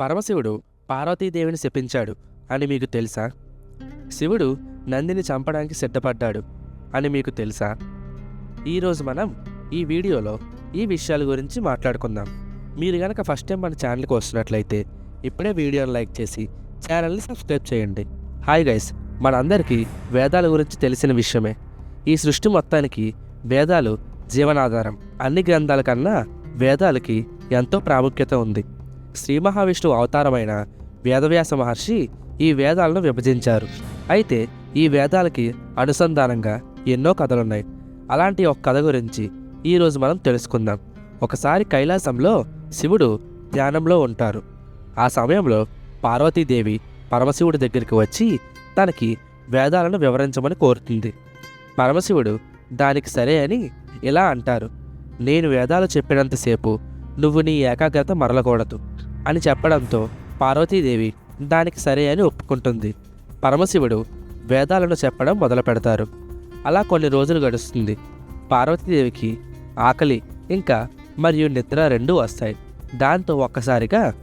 పరమశివుడు పార్వతీదేవిని శపించాడు అని మీకు తెలుసా? శివుడు నందిని చంపడానికి సిద్ధపడ్డాడు అని మీకు తెలుసా? ఈరోజు మనం ఈ వీడియోలో ఈ విషయాల గురించి మాట్లాడుకుందాం. మీరు కనుక ఫస్ట్ టైం మన ఛానల్కి వస్తున్నట్లయితే ఇప్పుడే వీడియోని లైక్ చేసి ఛానల్ని సబ్స్క్రైబ్ చేయండి. హాయ్ గైస్ మనందరికీ వేదాల గురించి తెలిసిన విషయమే. ఈ సృష్టి మొత్తానికి వేదాలు జీవనాధారం. అన్ని గ్రంథాల కన్నా వేదాలకి ఎంతో ప్రాముఖ్యత ఉంది. శ్రీ మహావిష్ణువు అవతారమైన వేదవ్యాస మహర్షి ఈ వేదాలను విభజించారు. అయితే ఈ వేదాలకి అనుసంధానంగా ఎన్నో కథలున్నాయి. అలాంటి ఒక కథ గురించి ఈరోజు మనం తెలుసుకుందాం. ఒకసారి కైలాసంలో శివుడు ధ్యానంలో ఉంటారు. ఆ సమయంలో పార్వతీదేవి పరమశివుడి దగ్గరికి వచ్చి తనకి వేదాలను వివరించమని కోరుతుంది. పరమశివుడు దానికి సరే అని ఇలా అంటారు. నేను వేదాలు చెప్పినంతసేపు నువ్వు నీ ఏకాగ్రత మరలకూడదు. అని చెప్పడంతో పార్వతీదేవి దానికి సరే అని ఒప్పుకుంటుంది. పరమశివుడు వేదాలను చెప్పడం మొదలు పెడతారు. అలా కొన్ని రోజులు గడుస్తుంది. పార్వతీదేవికి ఆకలి ఇంకా మరియు నిద్ర రెండూ వస్తాయి. దాంతో ఒక్కసారిగా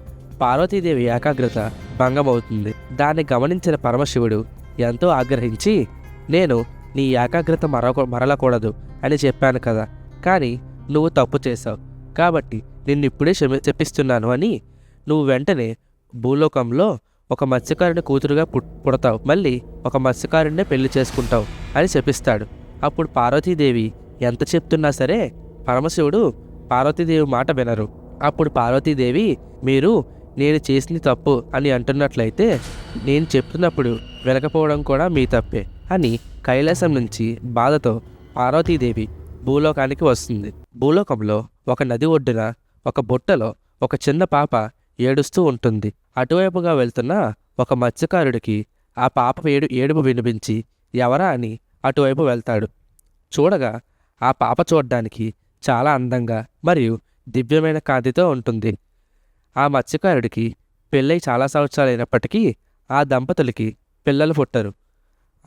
పార్వతీదేవి ఏకాగ్రత భంగమవుతుంది. దాన్ని గమనించిన పరమశివుడు ఎంతో ఆగ్రహించి నేను నీ ఏకాగ్రత మరొక మరలకూడదు అని చెప్పాను కదా. కానీ నువ్వు తప్పు చేశావు. కాబట్టి నిన్ను ఇప్పుడే క్షమి చెప్పిస్తున్నాను అని నువ్వు వెంటనే భూలోకంలో ఒక మత్స్యకారుని కూతురుగా పుట్ పుడతావు. మళ్ళీ ఒక మత్స్యకారుణ్ణే పెళ్ళి చేసుకుంటావు అని చెప్పిస్తాడు. అప్పుడు పార్వతీదేవి ఎంత చెప్తున్నా సరే పరమశివుడు పార్వతీదేవి మాట వినరు. అప్పుడు పార్వతీదేవి మీరు నేను చేసింది తప్పు అని అంటున్నట్లయితే నేను చెప్తున్నప్పుడు వినకపోవడం కూడా మీ తప్పే అని కైలాసం నుంచి బాధతో పార్వతీదేవి భూలోకానికి వస్తుంది. భూలోకంలో ఒక నది ఒడ్డున ఒక బుట్టలో ఒక చిన్న పాప ఏడుస్తూ ఉంటుంది. అటువైపుగా వెళ్తున్న ఒక మత్స్యకారుడికి ఆ పాప ఏడు ఏడుపు వినిపించి ఎవరా అని అటువైపు వెళ్తాడు. చూడగా ఆ పాప చూడ్డానికి చాలా అందంగా మరియు దివ్యమైన కాంతితో ఉంటుంది. ఆ మత్స్యకారుడికి పెళ్ళై చాలా సంవత్సరాలు అయినప్పటికీ ఆ దంపతులకి పిల్లలు పుట్టరు.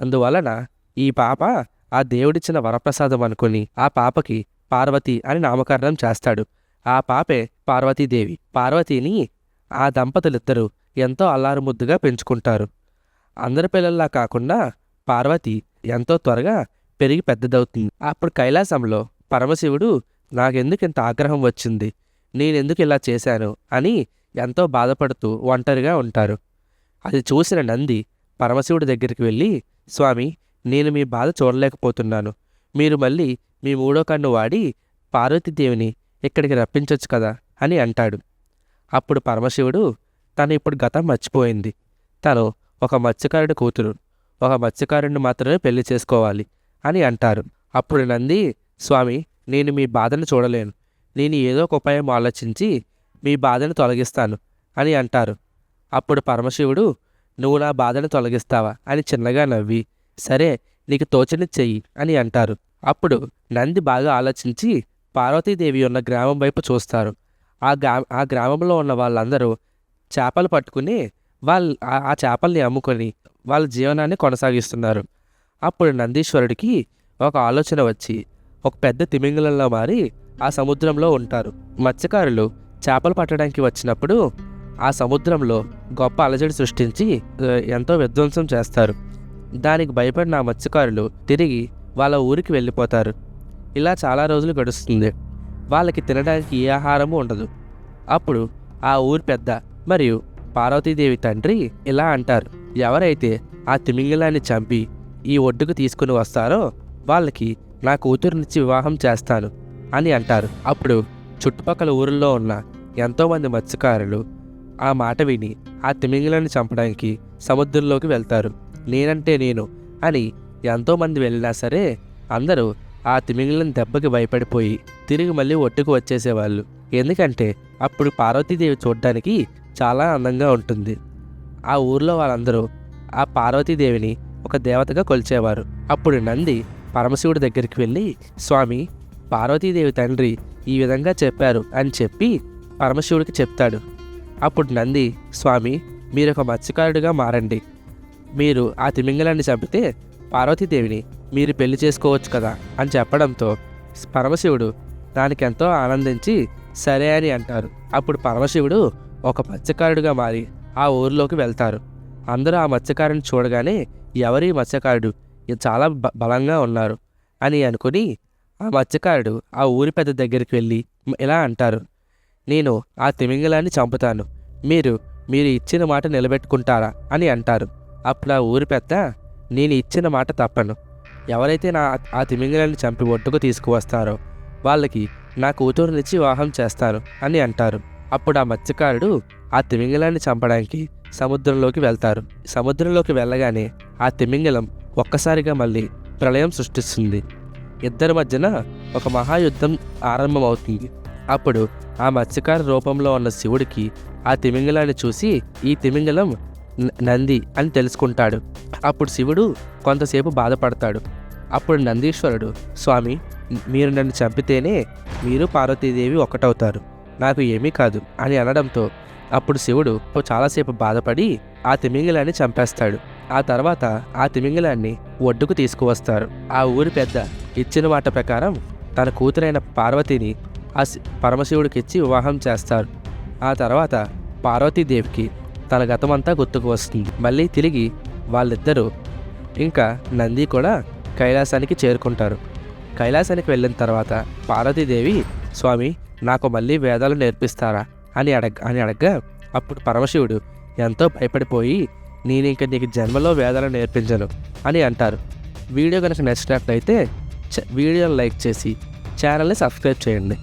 అందువలన ఈ పాప ఆ దేవుడిచ్చిన వరప్రసాదం అనుకుని ఆ పాపకి పార్వతి అని నామకరణం చేస్తాడు. ఆ పాపే పార్వతీదేవి. పార్వతిని ఆ దంపతులిద్దరూ ఎంతో అల్లారుముద్దుగా పెంచుకుంటారు. అందరి పిల్లల్లా కాకుండా పార్వతి ఎంతో త్వరగా పెరిగి పెద్దదవుతుంది. అప్పుడు కైలాసంలో పరమశివుడు నాకెందుకు ఇంత ఆగ్రహం వచ్చింది? నేనెందుకు ఇలా చేశాను? అని ఎంతో బాధపడుతూ ఒంటరిగా ఉంటారు. అది చూసిన నంది పరమశివుడి దగ్గరికి వెళ్ళి స్వామి నేను మీ బాధ చూడలేకపోతున్నాను. మీరు మళ్ళీ మీ మూడో కన్ను వాడి పార్వతీదేవిని ఇక్కడికి రప్పించొచ్చు కదా? అని అంటాడు. అప్పుడు పరమశివుడు తను ఇప్పుడు గతం మర్చిపోయింది. తను ఒక మత్స్యకారుడి కూతురు. ఒక మత్స్యకారుడిని మాత్రమే పెళ్ళి చేసుకోవాలి అని అంటారు. అప్పుడు నంది స్వామి నేను మీ బాధను చూడలేను. నేను ఏదో ఒక ఉపాయం ఆలోచించి మీ బాధను తొలగిస్తాను అని అంటారు. అప్పుడు పరమశివుడు నువ్వు నా బాధను తొలగిస్తావా? అని చిన్నగా నవ్వి సరే నీకు తోచని చెయ్యి అని అంటారు. అప్పుడు నంది బాగా ఆలోచించి పార్వతీదేవి ఉన్న గ్రామం వైపు చూస్తారు. ఆ గ్రా ఆ గ్రామంలో ఉన్న వాళ్ళందరూ చేపలు పట్టుకుని వాళ్ళు ఆ- చేపల్ని అమ్ముకొని వాళ్ళ జీవనాన్ని కొనసాగిస్తున్నారు. అప్పుడు నందీశ్వరుడికి ఒక ఆలోచన వచ్చి ఒక పెద్ద తిమింగలంలో మారి ఆ సముద్రంలో ఉంటారు. మత్స్యకారులు చేపలు పట్టడానికి వచ్చినప్పుడు ఆ సముద్రంలో గొప్ప అలజడి సృష్టించి ఎంతో విధ్వంసం చేస్తారు. దానికి భయపడిన ఆ మత్స్యకారులు తిరిగి వాళ్ళ ఊరికి వెళ్ళిపోతారు. ఇలా చాలా రోజులు గడుస్తుంది. వాళ్ళకి తినడానికి ఏ ఆహారము ఉండదు. అప్పుడు ఆ ఊరి పెద్ద మరియు పార్వతీదేవి తండ్రి ఇలా అంటారు. ఎవరైతే ఆ తిమింగలాన్ని చంపి ఈ ఒడ్డుకు తీసుకుని వస్తారో వాళ్ళకి నా కూతురునిచ్చి వివాహం చేస్తాను అని అంటారు. అప్పుడు చుట్టుపక్కల ఊరిలో ఉన్న ఎంతోమంది మత్స్యకారులు ఆ మాట విని ఆ తిమింగలాన్ని చంపడానికి సముద్రంలోకి వెళ్తారు. నేనంటే నేను అని ఎంతోమంది వెళ్ళినా సరే అందరూ ఆ తిమింగలం దెబ్బకి భయపడిపోయి తిరిగి మళ్ళీ ఒట్టుకు వచ్చేసేవాళ్ళు. ఎందుకంటే అప్పుడు పార్వతీదేవి చూడడానికి చాలా అందంగా ఉంటుంది. ఆ ఊర్లో వాళ్ళందరూ ఆ పార్వతీదేవిని ఒక దేవతగా కొలిచేవారు. అప్పుడు నంది పరమశివుడి దగ్గరికి వెళ్ళి స్వామి పార్వతీదేవి తండ్రి ఈ విధంగా చెప్పారు అని చెప్పి పరమశివుడికి చెప్తాడు. అప్పుడు నంది స్వామి మీరు ఒక మత్స్యకారుడిగా మారండి. మీరు ఆ తిమింగలాన్ని చంపితే పార్వతీదేవిని మీరు పెళ్ళి చేసుకోవచ్చు కదా అని చెప్పడంతో పరమశివుడు దానికి ఎంతో ఆనందించి సరే అని అంటారు. అప్పుడు పరమశివుడు ఒక మత్స్యకారుడిగా మారి ఆ ఊరిలోకి వెళ్తారు. అందరూ ఆ మత్స్యకారుని చూడగానే ఎవరి మత్స్యకారుడు? చాలా బ- బలంగా ఉన్నారు అని అనుకుని ఆ మత్స్యకారుడు ఆ ఊరి పెద్ద దగ్గరికి వెళ్ళి ఇలా అంటారు నేను ఆ తిమింగలాన్ని చంపుతాను. మీరు మీరు ఇచ్చిన మాట నిలబెట్టుకుంటారా? అని అంటారు. అప్పుడు ఆ ఊరి పెద్ద నేను ఇచ్చిన మాట తప్పను. ఎవరైతే నా ఆ తిమింగలాన్ని చంపి ఒడ్డుకు తీసుకువస్తారో వాళ్ళకి నా కూతురునిచ్చి వివాహం చేస్తాను అని అంటారు. అప్పుడు ఆ మత్స్యకారుడు ఆ తిమింగలాన్ని చంపడానికి సముద్రంలోకి వెళ్తారు. సముద్రంలోకి వెళ్ళగానే ఆ తిమింగలం ఒక్కసారిగా మళ్ళీ ప్రళయం సృష్టిస్తుంది. ఇద్దరి మధ్యన ఒక మహాయుద్ధం ఆరంభమవుతుంది. అప్పుడు ఆ మత్స్యకార రూపంలో ఉన్న శివుడికి ఆ తిమింగలాన్ని చూసి ఈ తిమింగలం నంది అని తెలుసుకుంటాడు. అప్పుడు శివుడు కొంతసేపు బాధపడతాడు. అప్పుడు నందీశ్వరుడు స్వామి మీరు నన్ను చంపితేనే మీరు పార్వతీదేవి ఒక్కటవుతారు. నాకు ఏమీ కాదు అని అనడంతో అప్పుడు శివుడు చాలాసేపు బాధపడి ఆ తిమింగలాన్ని చంపేస్తాడు. ఆ తర్వాత ఆ తిమింగలాన్ని ఒడ్డుకు తీసుకువస్తారు. ఆ ఊరి పెద్ద ఇచ్చిన మాట ప్రకారం తన కూతురైన పార్వతిని ఆ శి- పరమశివుడికి ఇచ్చి వివాహం చేస్తారు. ఆ తర్వాత పార్వతీదేవికి తన గతమంతా గుర్తుకు వస్తుంది. మళ్ళీ తిరిగి వాళ్ళిద్దరూ ఇంకా నంది కూడా కైలాసానికి చేరుకుంటారు. కైలాసానికి వెళ్ళిన తర్వాత పార్వతీదేవి స్వామి నాకు మళ్ళీ వేదాలు నేర్పిస్తారా? అని అడగ అని అడగ్గా అప్పుడు పరమశివుడు ఎంతో భయపడిపోయి నేను ఇంక నీకు జన్మలో వేదాలు నేర్పించను అని అంటారు. వీడియో కనుక నచ్చినట్లయితే చ- వీడియోని లైక్ చేసి ఛానల్ని సబ్స్క్రైబ్ చేయండి.